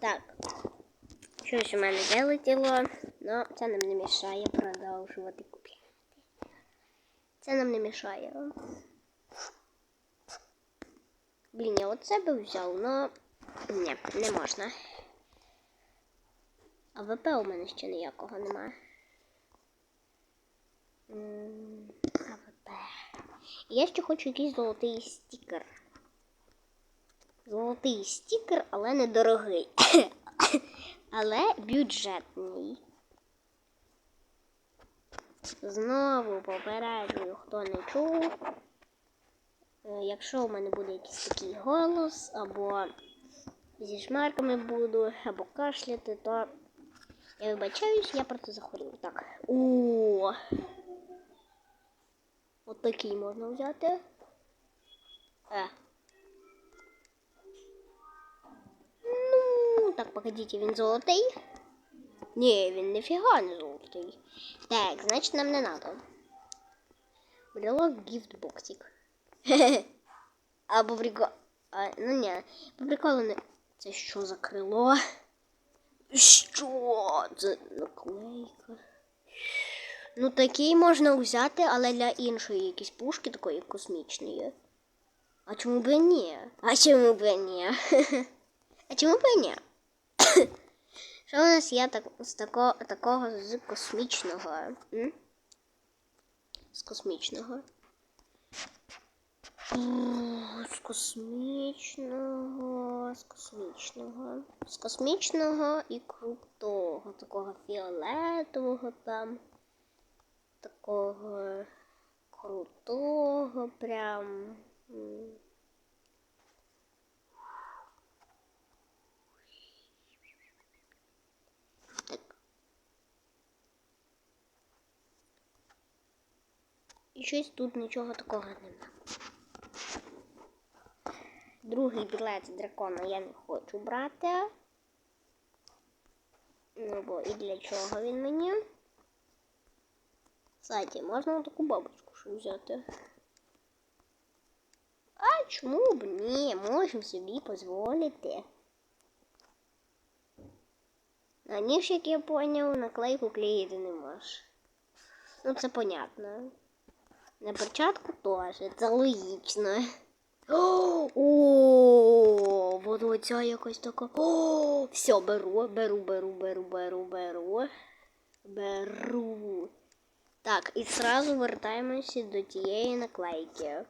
Так. Щось у мене вилетіло, але це нам не мішає продовжувати купляти. Це нам не мішає. Блін, я оце би взяв, але ні, не можна. А ВП у мене ще ніякого немає. АВП. Я ще хочу якийсь золотий стікер. Золотий стікер, але недорогий. але бюджетний. Знову попереджую, хто не чув. Е, Якщо у мене буде якийсь такий голос, або зі шмарками буду, або кашляти, то я вибачаюсь, я просто захворів. Так. О! От такий можна взяти. Е. так, погодите, він золотий. Ні, він ніфіга не золотий. Так, значить нам не надо. Брелок гіфтбоксик. Або прикол... Ну ні, по приколу не... Це що за крило? Що? Це наклейка. Ну такий можна взяти, але для іншої якісь пушки такої космічної. А чому б і ні? А чому б і ні? А чому б і ні? Що у нас є так, з такого, такого з космічного? М? З космічного. З космічного, з космічного, з космічного і крутого, такого фіолетового там, такого крутого прям. І щось тут нічого такого нема. Другий білет дракона я не хочу брати. Ну, бо і для чого він мені? Кстати, можна таку бабочку ще взяти. А чому б ні? Можемо собі дозволити. На ніж, як я поняв, наклейку клеїти не можеш. Ну, це понятно. На початку теж, це логічно. О, вот оця якась така. О, все, беру, беру, беру, беру, беру, беру. Беру. Так, і сразу вертаємося до тієї наклейки.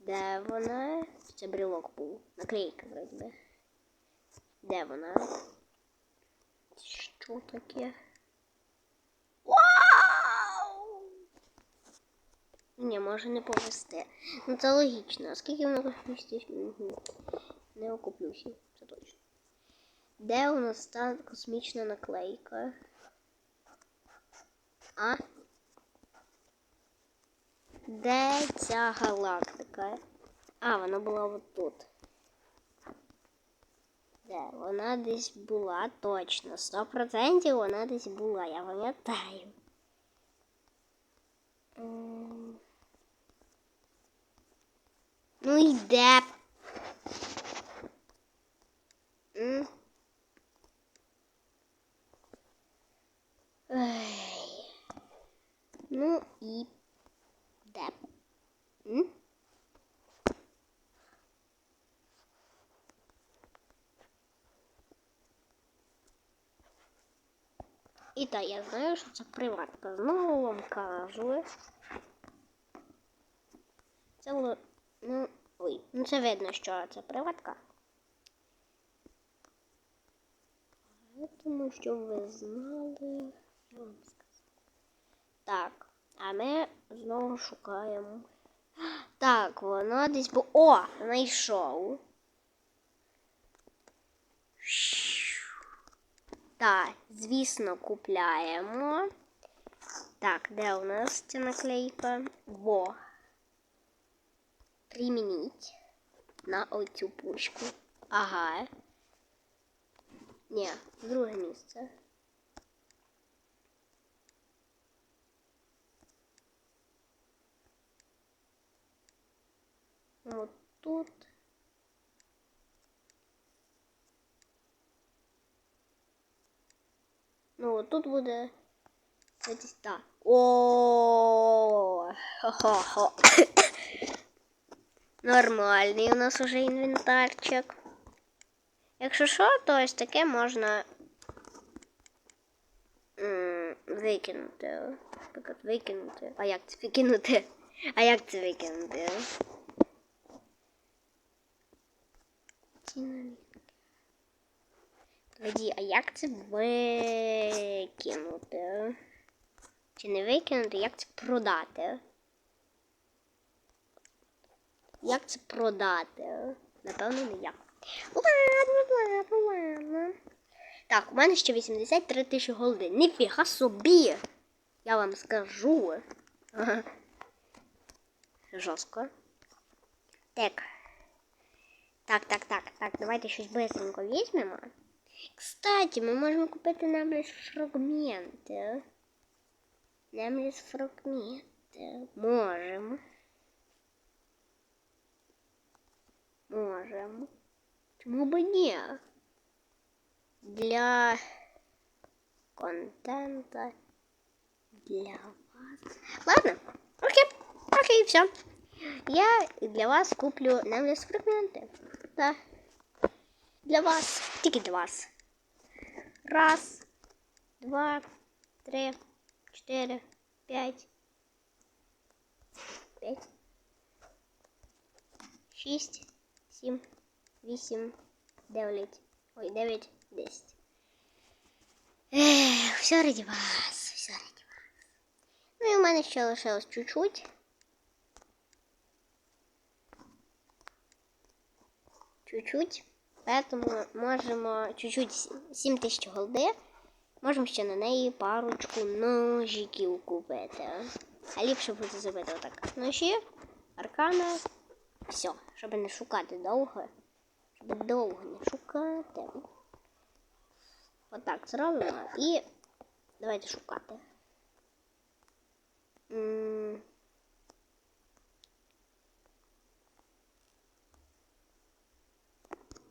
Де вона? Це брелок був. Наклейка, вроді. Де вона? Що таке? Ні, може не повести. Ну це логічно. Скільки воно коштує? Угу. Не окуплюся, це точно. Де у нас та космічна наклейка? А? Де ця галактика? А, вона була от тут. Де? Вона десь була точно. 100% вона десь була, я пам'ятаю. Ну? М? Ей. Ну і де? І так, я знаю, що це приватка. Знову вам кажу. Це ну, ой, ну це видно, що це приватка. Тому що ви знали, я вам сказав. Так, а ми знову шукаємо. Так, вона десь бу... О! Знайшов. Так, звісно, купляємо. Так, де у нас ця наклейка? Во. Примініть на оцю пушку. Ага. Ні, в друге місце. От тут. Ну, от тут буде. Десь так. О, хо-хо-хо. Нормальний у нас уже інвентарчик. Якщо що, то ось таке можна викинути. Наприклад, викинути. А як це викинути? А як це викинути? Тоді, а як це викинути? Чи не викинути, як це продати? Як це продати? Напевно, не я. Ладно, ладно, ладно. Так, у мене ще 83 тисячі голди. Ніфіга собі! Я вам скажу. Жорстко. Так. Так, так, так, так, давайте щось быстренько візьмемо. Кстати, ми можемо купити нам фрагменти. Нам лише фрагменти. Можемо. можем. Почему бы не? Для контента, для вас. Ладно, окей, окей, все. Я для вас куплю навес фрагменты. Да. Для вас. Тільки для вас. Раз, два, три, четыре, пять. Пять. Шесть. 7, 8, 9. Ой, 9, 10. Ех, все раді вас, все раді вас. Ну і в мене ще лишилось чуть-чуть. Чуть-чуть. Поэтому можемо чуть-чуть 7000 голди. Можемо ще на неї парочку ножиків купити. А ліпше буде зробити отак. Ножі, аркана. Все, щоб не шукати довго. Щоб довго не шукати. Отак зробимо і давайте шукати. М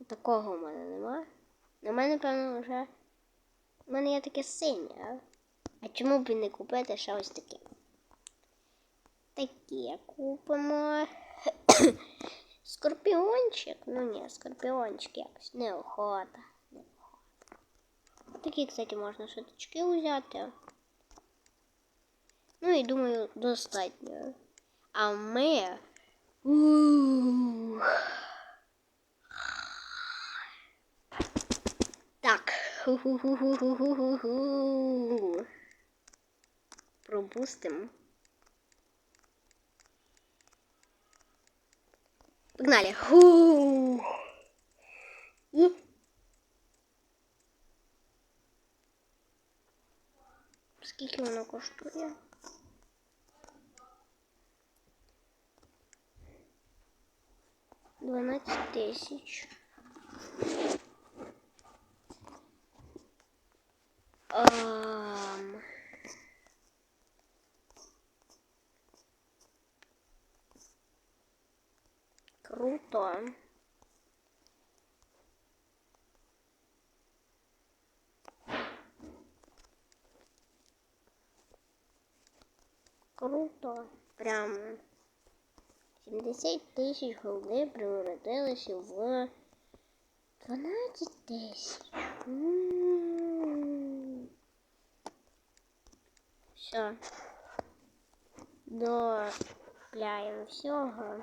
Такого в мене нема. На мене, певно, вже. У мене є таке синє. А чому б і не купити ще ось таке? Таке купимо. Скорпіончик? Ну ні, скорпіончик якось. Неохота. Неохота. Такі, кстати, можна шаточки взяти. Ну і думаю, достатньо. А ми. Так. Ху-ху-ху-ху-ху-ху. Погнали. Ху. І... Скільки воно коштує? Дванадцять тисяч. Um... Круто. Круто. Прям 70 тисяч голди превратилися в 12 тисяч. Все. Докупляємо всього.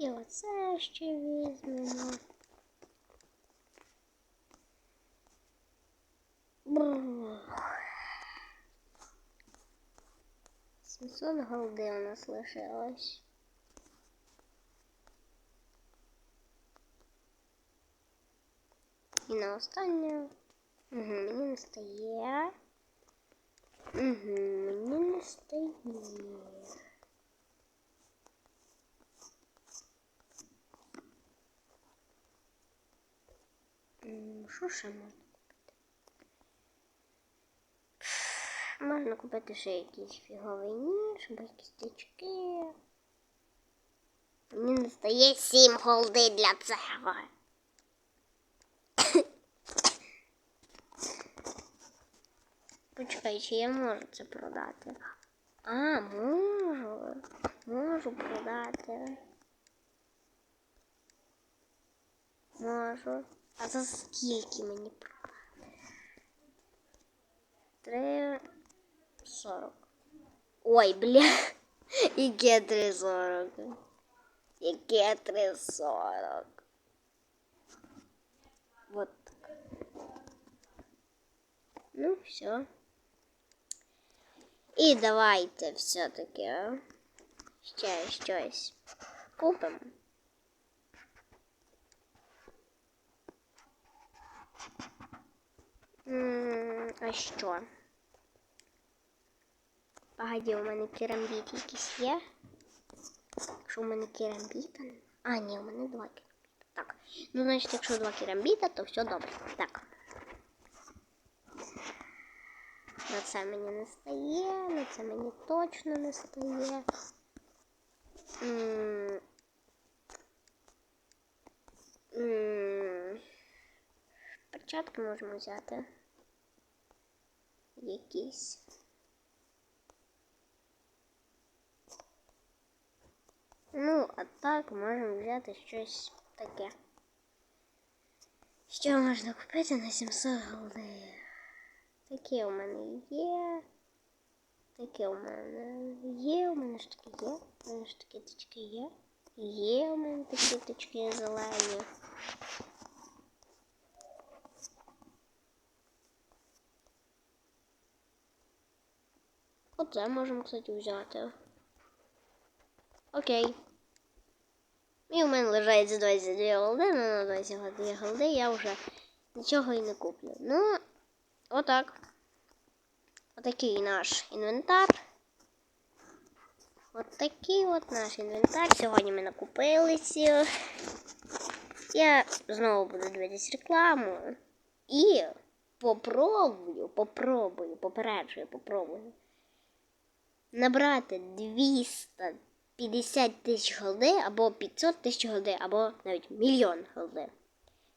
І оце ще візьмемо. 700 голди у нас лишилось. І на останнє. Угу, мені не стає. Угу, мені не стає. Що ще можна купити? можна купити ще якийсь фіговий ніж, або якісь тички. Мені не стає сім голди для цього. Почекай, чи я можу це продати? А, можу. Можу продати. Можу. А за скільки мені продати? Три сорок. Ой, бля. Яке три сорок? Яке три сорок? Вот так. Ну, все. І давайте все-таки ще щось купимо. А що? Погоді, у мене керамбіт якийсь є. Якщо у мене керамбіта. А, ні, у мене два керамбіта. Так. Ну, значить, якщо два керамбіта, то все добре. Так. На це мені не стає, на це мені точно не стає. Перчатки можемо взяти. Якісь. Ну, а так можемо взяти щось таке. Що можна купити на 700 голди? Таке у мене є. Таке у мене є. У мене ж таке є. У мене ж такі тички є. Є у мене такі тички зелені. Оце можемо, кстати, взяти. Окей. І у мене лежить 22 голди, ну на 22 голди я вже нічого і не куплю. Ну, отак. Отакий наш інвентар. От такий от наш інвентар. Сьогодні ми накупилися. Я знову буду дивитися рекламу. І попробую, попробую, попереджую, попробую набрати 250 тисяч голди, або 500 тисяч голди, або навіть мільйон голди.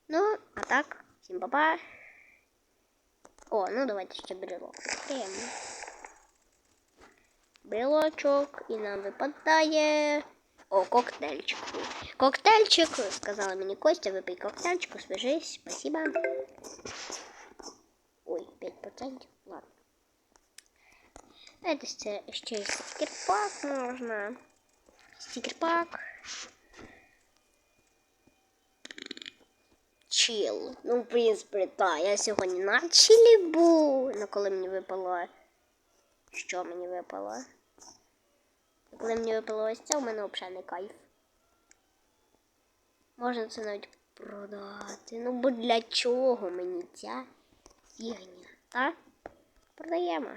Ну, а так, всім па-па. О, ну давайте ще брелок відкриємо. Брелочок, і нам випадає. О, коктейльчик. Коктейльчик, сказала мені Костя, випий коктейльчик, освежись, спасибо. Ой, 5%. Давайте ще, ще й можна. Стікерпак. Чил. Ну, в принципі, так. Я сьогодні на чилі був. Ну, коли мені випало. Що мені випало? Коли мені випало ось це, у мене взагалі не кайф. Можна це навіть продати. Ну, бо для чого мені ця фігня? Так? Продаємо.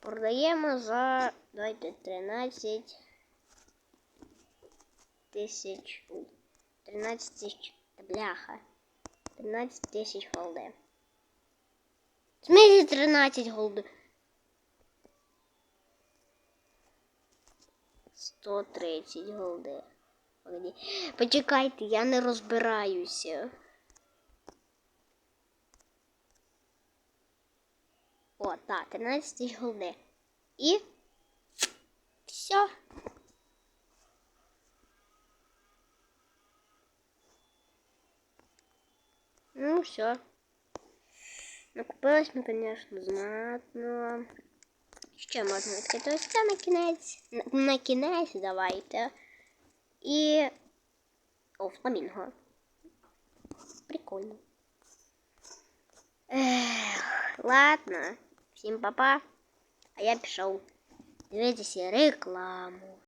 Продаємо за давайте 13 тисяч. ой, 13 тисяч бляха. 13 тисяч голди. Смысле 13 голди? 130 голди. Почекайте, я не розбираюся. О, так, 13 тисяч голди. І все. Ну, все. Накупилась ми, звісно, знатно. Ще можна відкрити ось це на кінець. На кінець давайте. І. О, фламінго. Прикольно. Ех, ладно. Всім па-па. А я пішов дивитися рекламу.